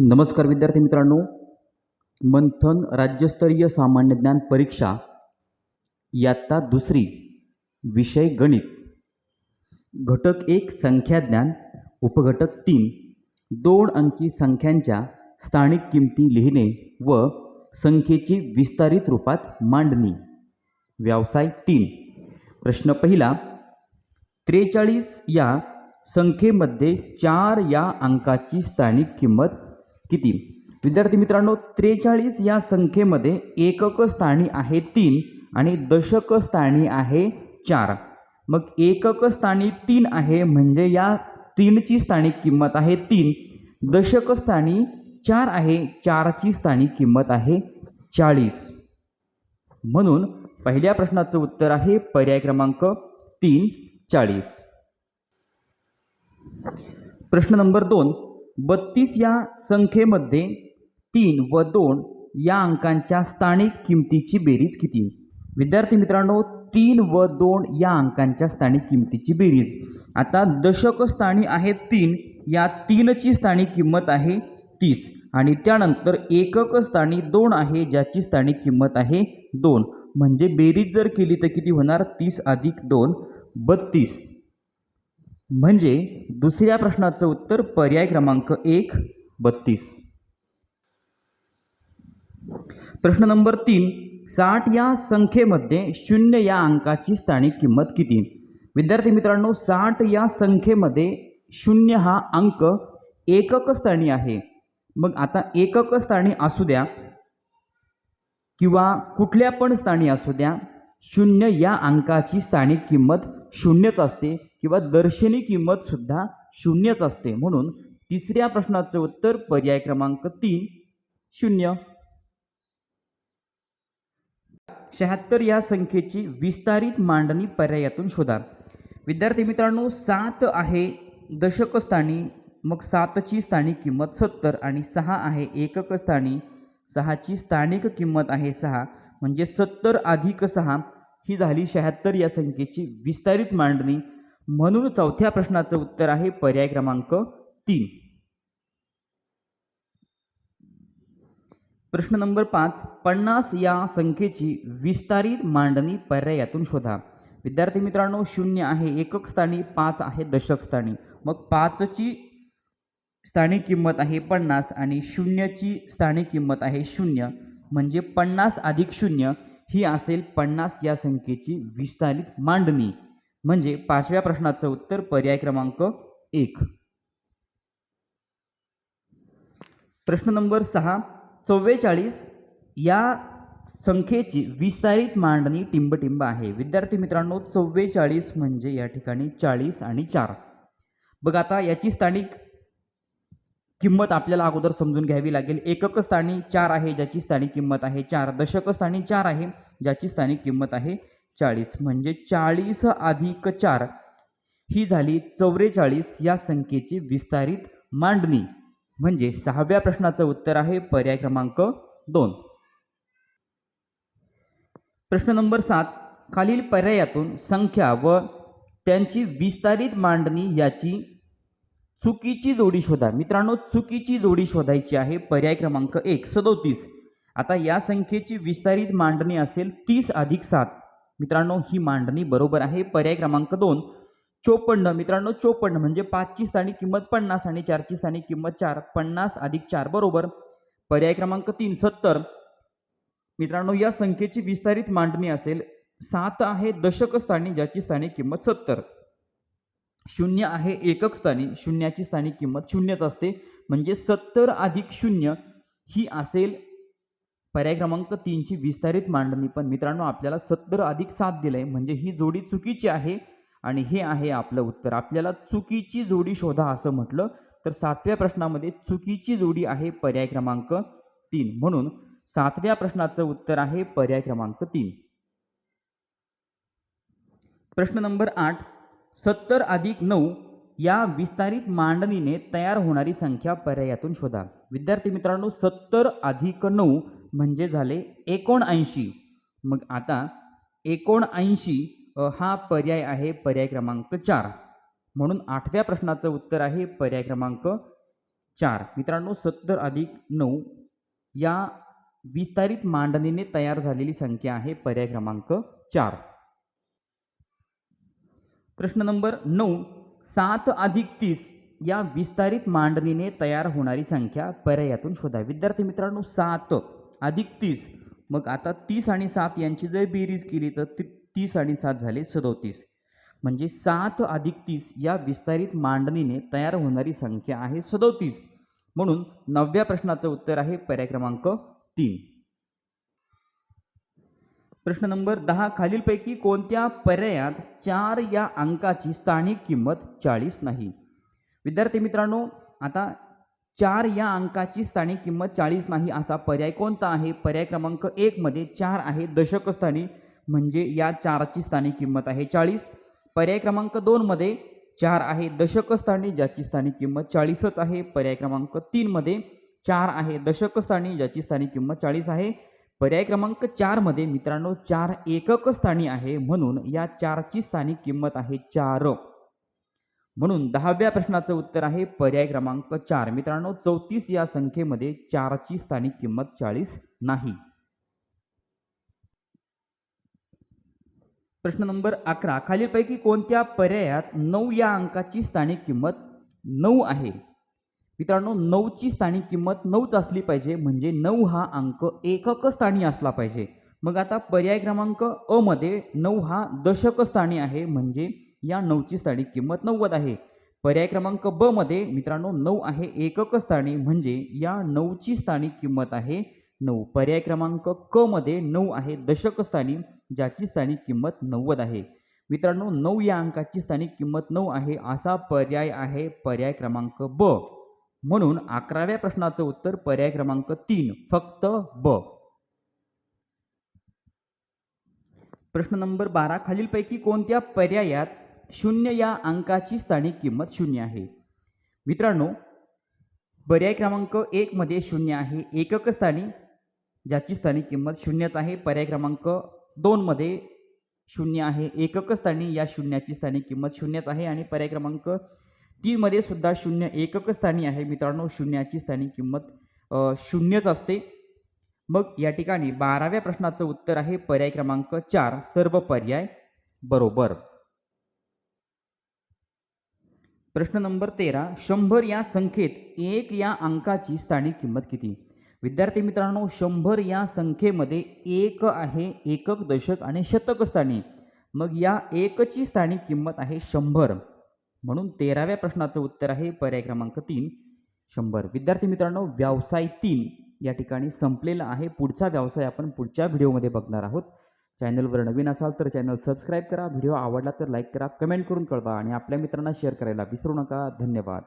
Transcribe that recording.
नमस्कार विद्यार्थी मित्रांनो. मंथन राज्यस्तरीय सामान्य ज्ञान परीक्षा यात्ता दुसरी विषय गणित. घटक एक संख्याज्ञान उपघटक तीन दोन अंकी संख्यांच्या स्थानिक किमती लिहिणे व संख्येची विस्तारित रूपात मांडणी. व्यवसाय तीन. प्रश्न पहिला त्रेचाळीस या संख्येमध्ये चार या अंकाची स्थानिक किंमत किती? विद्यार्थी मित्रांनो त्रेचाळीस या संख्येमध्ये एकक स्थानी आहे तीन आणि दशक स्थानी आहे चार. मग एकक स्थानी तीन आहे म्हणजे या तीनची स्थानिक किंमत आहे तीन. दशक स्थानी चार आहे चारची स्थानिक किंमत आहे चाळीस. म्हणून पहिल्या प्रश्नाचं उत्तर आहे पर्याय क्रमांक तीन चाळीस. प्रश्न नंबर दोन. बत्तीस या संख्येमध्ये तीन व दोन या अंकांच्या स्थानिक किमतीची बेरीज किती? विद्यार्थी मित्रांनो तीन व दोन या अंकांच्या स्थानिक किमतीची बेरीज. आता दशक स्थानी आहे तीन या तीनची स्थानिक किंमत आहे तीस. आणि त्यानंतर एकक स्थानी दोन आहे ज्याची स्थानिक किंमत आहे दोन. म्हणजे बेरीज जर केली तर किती होणार? तीस अधिक दोन बत्तीस. म्हणजे दुसऱ्या प्रश्नाचं उत्तर पर्याय क्रमांक एक बत्तीस. प्रश्न नंबर तीन साठ या संख्येमध्ये शून्य या अंकाची स्थानिक किंमत किती? विद्यार्थी मित्रांनो साठ या संख्येमध्ये शून्य हा अंक एकक स्थानी आहे. मग आता एकक स्थानी असू द्या किंवा कुठल्या पण स्थानी असू द्या शून्य या अंकाची स्थानिक किंमत शून्यच असते किंवा दर्शनी किंमतसुद्धा शून्यच असते. म्हणून तिसऱ्या प्रश्नाचं उत्तर पर्याय क्रमांक तीन शून्य. शहात्तर या संख्येची विस्तारित मांडणी पर्यायातून शोधा. विद्यार्थी मित्रांनो सात आहे दशक स्थानी मग सातची स्थानिक किंमत सत्तर आणि सहा आहे एकक स्थानी सहाची स्थानिक किंमत आहे सहा. म्हणजे सत्तर अधिक सहा ही झाली शहात्तर या संख्येची विस्तारित मांडणी. म्हणून चौथ्या प्रश्नाचं उत्तर आहे पर्याय क्रमांक तीन. प्रश्न नंबर पाच पन्नास या संख्येची विस्तारित मांडणी पर्यायातून शोधा. विद्यार्थी मित्रांनो शून्य आहे एकक स्थानी पाच आहे दशक स्थानी. मग पाचची स्थानिक किंमत आहे पन्नास आणि शून्यची स्थानिक किंमत आहे शून्य. म्हणजे पन्नास अधिक शून्य ही असेल पन्नास या संख्येची विस्तारित मांडणी. म्हणजे पाचव्या प्रश्नाचं उत्तर पर्याय क्रमांक एक. प्रश्न नंबर सहा. चव्वेचाळीस या संख्येची विस्तारित मांडणी टिंबटिंब आहे. विद्यार्थी मित्रांनो चव्वेचाळीस म्हणजे या ठिकाणी चाळीस आणि चार. बघ आता याची स्थानिक किंमत आपल्याला अगोदर समजून घ्यावी लागेल. एकक स्थानी चार आहे ज्याची स्थानिक किंमत आहे चार. दशक स्थानी चार आहे ज्याची स्थानिक किंमत आहे चाळीस. म्हणजे चाळीस अधिक चार ही झाली चौवेचाळीस. या संख्येची विस्तारित मांडणी. म्हणजे सहाव्या प्रश्नाचं उत्तर आहे पर्याय क्रमांक दोन. प्रश्न नंबर सात. खालील पर्यायातून संख्या व त्यांची विस्तारित मांडणी याची चुकीची जोडी शोधा. मित्रांनो चुकीची जोडी शोधायची आहे पर्याय क्रमांक एक सदोतीस. आता या संख्येची विस्तारित मांडणी असेल तीस अधिक सात. मित्रांनो ही मांडणी बरोबर आहे पर्याय क्रमांक दोन चोपन्न. मित्रांनो चोपन्न म्हणजे पाचची स्थानी किंमत पन्नास आणि चारची स्थानी किंमत चार पन्नास अधिक चार बरोबर. पर्याय क्रमांक तीन सत्तर. मित्रांनो या संख्येची विस्तारित मांडणी असेल सात आहे दशक स्थानी ज्याची स्थानी किंमत सत्तर. शून्य आहे एकक स्थानी शून्याची स्थानिक किंमत शून्यच असते. म्हणजे सत्तर अधिक शून्य ही असेल पर्याय क्रमांक तीनची विस्तारित मांडणी. पण मित्रांनो आपल्याला सत्तर अधिक सात दिलंय. म्हणजे ही जोडी चुकीची आहे आणि हे आहे आपलं उत्तर. आपल्याला चुकीची जोडी शोधा असं म्हटलं तर सातव्या प्रश्नामध्ये चुकीची जोडी आहे पर्याय क्रमांक तीन. म्हणून सातव्या प्रश्नाचं उत्तर आहे पर्याय क्रमांक तीन. प्रश्न नंबर आठ सत्तर अधिक नऊ या विस्तारित मांडणीने तयार होणारी संख्या पर्यायातून शोधा. विद्यार्थी मित्रांनो सत्तर अधिक नऊ म्हणजे झाले एकोणऐंशी. मग आता एकोणऐंशी हा पर्याय आहे पर्याय क्रमांक चार. म्हणून आठव्या प्रश्नाचं उत्तर आहे पर्याय क्रमांक चार. मित्रांनो सत्तर अधिक नऊ या विस्तारित मांडणीने तयार झालेली संख्या आहे पर्याय क्रमांक चार. प्रश्न नंबर नऊ सात अधिक तीस या विस्तारित मांडणीने तयार होणारी संख्या पर्यायातून शोधा विद्यार्थी मित्रांनो सात अधिक तीस. मग आता तीस आणि सात यांची जर बेरीज केली तर ती तीस आणि सात झाले सदोतीस. म्हणजे सात अधिक तीस या विस्तारित मांडणीने तयार होणारी संख्या आहे सदोतीस. म्हणून नवव्या प्रश्नाचं उत्तर आहे पर्याय क्रमांक तीन. प्रश्न नंबर दहा खालीलपैकी कोणत्या पर्यायात चार या अंकाची स्थानिक किंमत चाळीस नाही? विद्यार्थी मित्रांनो आता चार या अंकाची स्थानिक किंमत चाळीस नाही असा पर्याय कोणता आहे? पर्याय क्रमांक एकमध्ये चार आहे दशकस्थानी म्हणजे या चारची स्थानिक किंमत आहे चाळीस. पर्याय क्रमांक दोनमध्ये चार आहे दशकस्थानी ज्याची स्थानिक किंमत चाळीसच आहे. पर्याय क्रमांक तीनमध्ये चार आहे दशकस्थानी ज्याची स्थानिक किंमत चाळीस आहे. पर्याय क्रमांक चारमध्ये मित्रांनो चार एकक स्थानी आहे म्हणून या चारची स्थानिक किंमत आहे चार. म्हणून दहाव्या प्रश्नाचं उत्तर आहे पर्याय क्रमांक चार. मित्रांनो चौतीस या संख्येमध्ये चारची स्थानिक किंमत चाळीस नाही. प्रश्न नंबर अकरा. खालीलपैकी कोणत्या पर्यायात नऊ या अंकाची स्थानिक किंमत नऊ आहे? मित्रांनो नऊची स्थानिक किंमत नऊच असली पाहिजे म्हणजे नऊ हा अंक एकक स्थानी असला पाहिजे. मग आता पर्याय क्रमांक अ मध्ये नऊ हा दशक स्थानी आहे म्हणजे या नऊची स्थानिक किंमत नव्वद आहे. पर्याय क्रमांक ब मध्ये मित्रांनो नऊ आहे एकक स्थानी म्हणजे या नऊची स्थानिक किंमत आहे नऊ. पर्याय क्रमांक क मध्ये नऊ आहे दशक स्थानी ज्याची स्थानिक किंमत नव्वद आहे. मित्रांनो नऊ या अंकाची स्थानिक किंमत नऊ आहे असा पर्याय आहे पर्याय क्रमांक ब. म्हणून अकराव्या प्रश्नाचं उत्तर पर्याय क्रमांक तीन फक्त ब. प्रश्न नंबर बारा खालीलपैकी कोणत्या पर्यायात शून्य या अंकाची स्थानिक किंमत शून्य आहे? मित्रांनो पर्याय क्रमांक एक मध्ये शून्य आहे एकक स्थानी ज्याची स्थानिक किंमत शून्यच आहे. पर्याय क्रमांक दोनमध्ये शून्य आहे एकक स्थानी या शून्याची स्थानिक किंमत शून्यच आहे. आणि पर्याय क्रमांक तीनमध्ये सुद्धा शून्य एकक स्थानी आहे. मित्रांनो शून्याची स्थानिक किंमत शून्यच असते. मग या ठिकाणी बाराव्या प्रश्नाचं उत्तर आहे. पर्याय क्रमांक चार सर्व पर्याय बरोबर. प्रश्न नंबर तेरा शंभर या संख्येत एक या अंकाची स्थानिक किंमत किती? विद्यार्थी मित्रांनो शंभर या संख्येमध्ये एक आहे एकक दशक आणि शतक स्थानी. मग या एकची स्थानिक किंमत आहे शंभर. म्हणून तेराव्या प्रश्नाचं उत्तर आहे पर्याय क्रमांक तीन. शंभर. विद्यार्थी मित्रांनो व्यवसाय तीन या ठिकाणी संपलेला आहे. पुढचा व्यवसाय आपण पुढच्या व्हिडिओमध्ये बघणार आहोत. चॅनलवर नवीन असाल तर चॅनल सबस्क्राईब करा. व्हिडिओ आवडला तर लाईक करा कमेंट करून कळवा आणि आपल्या मित्रांना शेअर करायला विसरू नका. धन्यवाद.